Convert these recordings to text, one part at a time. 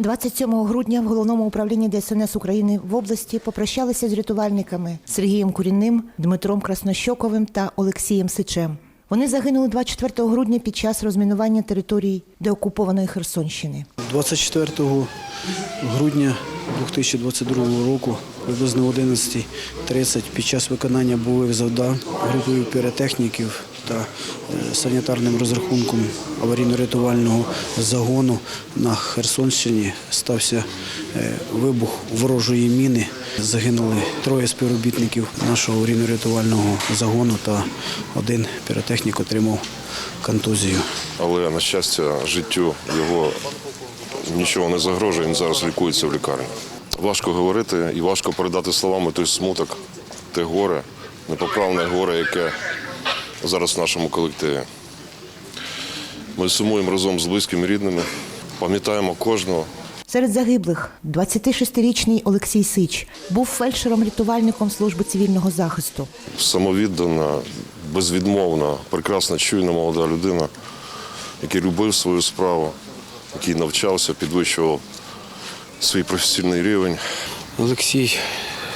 27 грудня в головному управлінні ДСНС України в області попрощалися з рятувальниками Сергієм Курінним, Дмитром Краснощоковим та Олексієм Сичем. Вони загинули 24 грудня під час розмінування територій деокупованої Херсонщини. 24 грудня 2022 року приблизно 11.30 під час виконання бойових завдань групою піротехніків та е, санітарним розрахунком аварійно-рятувального загону на Херсонщині стався е, вибух ворожої міни. Загинули троє співробітників нашого аварійно-рятувального загону та один піротехнік отримав контузію. Але на щастя, життю його нічого не загрожує. Він зараз лікується в лікарні. Важко говорити і важко передати словами той смуток, те горе, непоправне горе, яке зараз в нашому колективі. Ми сумуємо разом з близькими рідними, пам'ятаємо кожного. Серед загиблих 26-річний Олексій Сич був фельдшером-рятувальником служби цивільного захисту. самовіддана, безвідмовна, прекрасна, чуйна молода людина, який любив свою справу, який навчався, підвищував свій професійний рівень. Олексій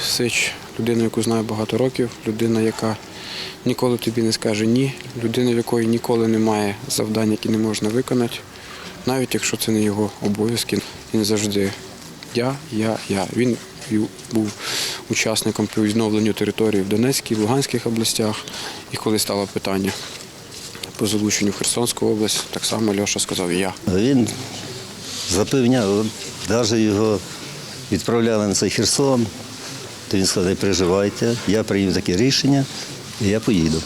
Сич, людина, яку знаю багато років, людина, яка ніколи тобі не скаже ні, людина, в якої ніколи немає завдань, які не можна виконати, навіть якщо це не його обов'язки. Він завжди я, я, я. Він був учасником по відновленню території в Донецькій, Луганських областях. І коли стало питання по залученню в Херсонську область, так само Льоша сказав я. Він запевняв, навіть його відправляли на цей Херсон, то він сказав, не переживайте, я прийняв таке рішення і я поїду.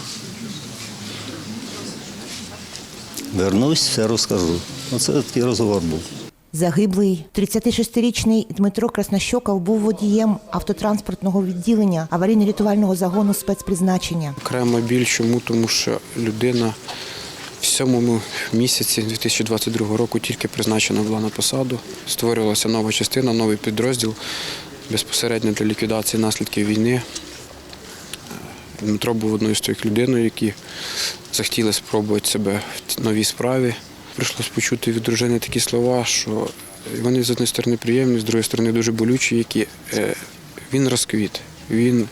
Вернусь, все розкажу. Оце такий розговор був. Загиблий 36-річний Дмитро Краснощоков був водієм автотранспортного відділення аварійно-рятувального загону спецпризначення. Окрема біль, чому? Тому що людина в сьомому місяці 2022 року тільки призначена була на посаду. Створювалася нова частина, новий підрозділ безпосередньо для ліквідації наслідків війни. Дмитро був одною з тих людей, які захотіли спробувати себе в новій справі. Прийшлось почути від дружини такі слова, що вони з однієї сторони приємні, з другої сторони дуже болючі, які е, він розквіт, він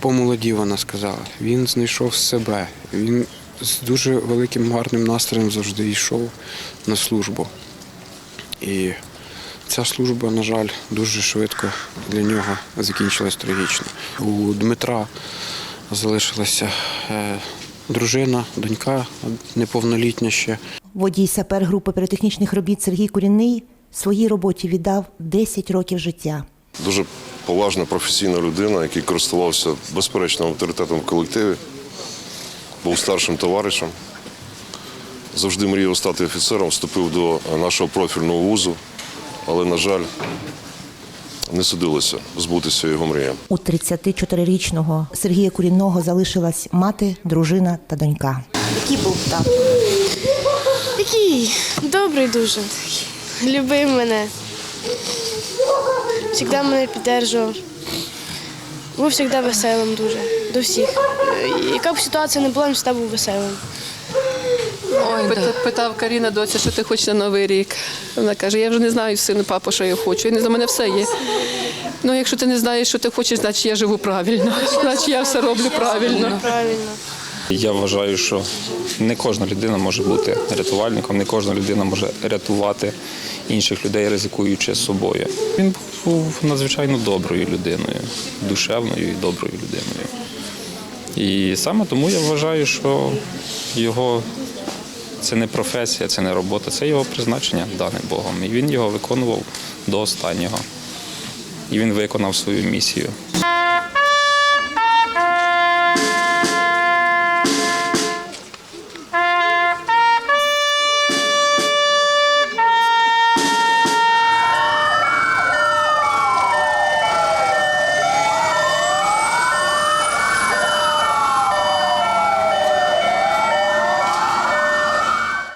помолодів, вона сказала. Він знайшов себе. Він з дуже великим гарним настроєм завжди йшов на службу. І ця служба, на жаль, дуже швидко для нього закінчилась трагічно. У Дмитра залишилася е, дружина, донька неповнолітня ще. Водій сапер групи піротехнічних робіт Сергій Курінний своїй роботі віддав 10 років життя. Дуже поважна професійна людина, який користувався безперечним авторитетом в колективі, був старшим товаришем. Завжди мріяв стати офіцером, вступив до нашого профільного вузу, але, на жаль, не судилося збутися його мріям. У 34-річного Сергія Курінного залишилась мати, дружина та донька. Який був тато? Який добрий дуже. Любив мене. Завжди мене підтримував. Був завжди веселим дуже. До всіх. Е, Яка б ситуація не була, він завжди був веселим. Ой, Пит- питав Каріна доця, що ти хочеш на новий рік. Вона каже, я вже не знаю, сину, папа, що я хочу. Він за мене все є. Ну, якщо ти не знаєш, що ти хочеш, значить я живу правильно. Значить я все роблю правильно. Правильно. Я вважаю, що не кожна людина може бути рятувальником, не кожна людина може рятувати інших людей, ризикуючи собою. Він був надзвичайно доброю людиною, душевною і доброю людиною. І саме тому я вважаю, що його це не професія, це не робота, це його призначення дане Богом. І він його виконував до останнього. І він виконав свою місію.